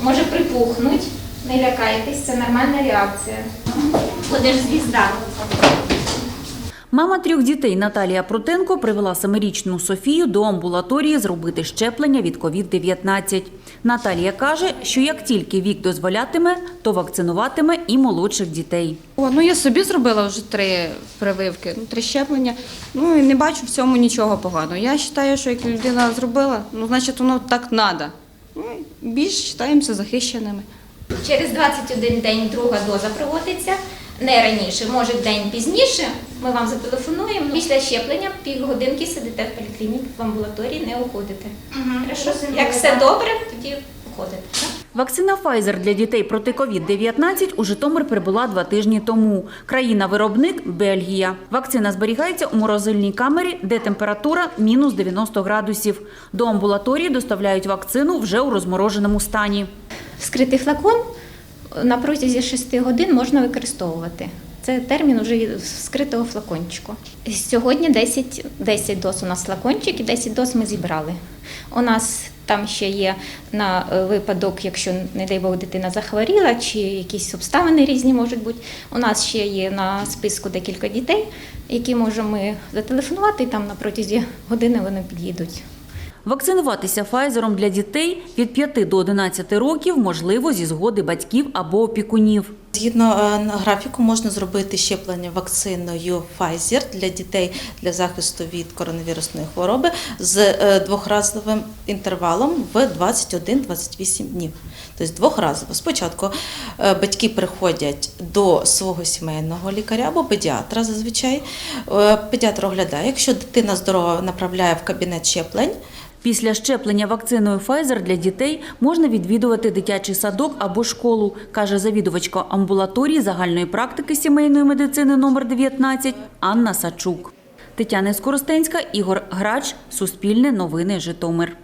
може припухнуть. Не лякайтесь, це нормальна реакція. Будеш звізда. Мама трьох дітей Наталія Протенко привела семирічну Софію до амбулаторії зробити щеплення від COVID-19. Наталія каже, що як тільки вік дозволятиме, то вакцинуватиме і молодших дітей. О, ну я собі зробила вже три прививки, ну, три щеплення. Ну і не бачу в цьому нічого поганого. Я вважаю, що як людина зробила, ну значить воно так треба. Ну, більш вважаємося захищеними. Через 21 день друга доза проводиться. Не раніше, може день пізніше. Ми вам зателефонуємо. Після щеплення півгодинки сидите в поліклініці, в амбулаторії не уходите. Хорошо? Як все добре, тоді уходите. Вакцина Pfizer для дітей проти COVID-19 у Житомир прибула два тижні тому. Країна-виробник – Бельгія. Вакцина зберігається у морозильній камері, де температура – мінус 90 градусів. До амбулаторії доставляють вакцину вже у розмороженому стані. Вскритий флакон на протязі 6 годин можна використовувати. Це термін вже від вскритого флакончику. Сьогодні 10, 10 доз у нас флакончик і 10 доз ми зібрали. У нас там ще є на е, випадок, якщо, не дай Бог, дитина захворіла, чи якісь обставини різні можуть бути. У нас ще є на списку декілька дітей, які можемо зателефонувати, і там на протязі години вони під'їдуть. Вакцинуватися Файзером для дітей від 5 до 11 років можливо зі згоди батьків або опікунів. Згідно е, графіку можна зробити щеплення вакциною Pfizer для дітей для захисту від коронавірусної хвороби з е, двохразовим інтервалом в 21-28 днів. Тобто двохразово. Спочатку е, батьки приходять до свого сімейного лікаря або педіатра зазвичай. Педіатр оглядає, якщо дитина здорова, направляє в кабінет щеплень. Після щеплення вакциною Pfizer для дітей можна відвідувати дитячий садок або школу, каже завідувачка амбулаторії загальної практики сімейної медицини номер 19 Анна Сачук. Тетяна Скоростенська, Ігор Грач, Суспільне новини Житомир.